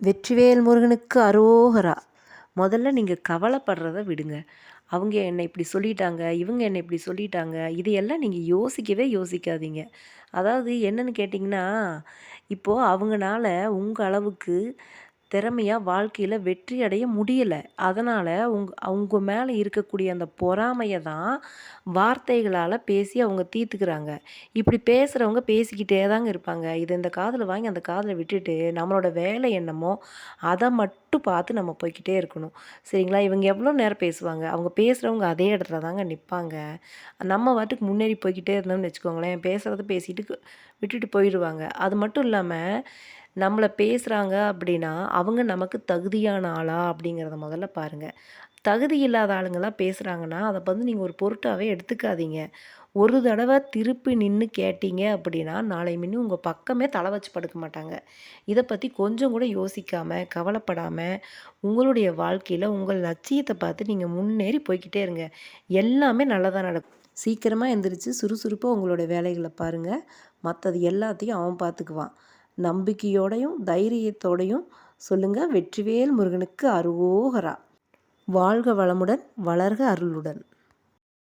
வெற்றிவேல் முருகனுக்கு அரோகரா. முதல்ல நீங்கள் கவலைப்படுறத விடுங்க. அவங்க என்னை இப்படி சொல்லிட்டாங்க இவங்க என்னை இப்படி சொல்லிட்டாங்க இதையெல்லாம் நீங்கள் யோசிக்கவே யோசிக்காதீங்க. அதாவது என்னன்னு கேட்டிங்கன்னா இப்போது அவங்கனால உங்கள் அளவுக்கு திறமையாக வாழ்க்கையில் வெற்றி அடைய முடியலை. அதனால் உங் அவங்க மேலே இருக்கக்கூடிய அந்த பொறாமையை தான் வார்த்தைகளால் பேசி அவங்க தீர்த்துக்கிறாங்க. இப்படி பேசுகிறவங்க பேசிக்கிட்டே தாங்க இருப்பாங்க. இது இந்த காதில் வாங்கி அந்த காதில் விட்டுட்டு நம்மளோட வேலை என்னமோ அதை மட்டும் பார்த்து நம்ம போய்க்கிட்டே இருக்கணும். சரிங்களா? இவங்க எவ்வளோ நேரம் பேசுவாங்க? அவங்க பேசுகிறவங்க அதே இடத்துல தாங்க நிற்பாங்க நம்ம வாட்டுக்கு முன்னேறி போய்கிட்டே இருந்தோம்னு வச்சுக்கோங்களேன். பேசுகிறத பேசிட்டு விட்டுட்டு போயிடுவாங்க. அது மட்டும் இல்லாமல் நம்மளை பேசுகிறாங்க அப்படின்னா அவங்க நமக்கு தகுதியான ஆளா அப்படிங்கிறத முதல்ல பாருங்கள் தகுதி இல்லாத ஆளுங்களாம் பேசுகிறாங்கன்னா அதை வந்து நீங்கள் ஒரு பொருட்டாகவே எடுத்துக்காதீங்க. ஒரு தடவை திருப்பி நின்று கேட்டீங்க அப்படின்னா நாளை மின்னு உங்கள் பக்கமே தலை வச்சு படுக்க மாட்டாங்க. இதை பற்றி கொஞ்சம் கூட யோசிக்காமல் கவலைப்படாமல் உங்களுடைய வாழ்க்கையில் உங்கள் லட்சியத்தை பார்த்து நீங்கள் முன்னேறி போய்கிட்டே இருங்க. எல்லாமே நல்லதாக நடக்கும். சீக்கிரமாக எந்திரிச்சு சுறுசுறுப்பாக உங்களோட வேலைகளை பாருங்கள் மற்றது எல்லாத்தையும் அவன் பார்த்துக்குவான். நம்பிக்கையோடையும் தைரியத்தோடையும் சொல்லுங்கள் வெற்றிவேல் முருகனுக்கு அருவோகரா வாழ்க வளமுடன் வளர்க அருளுடன்.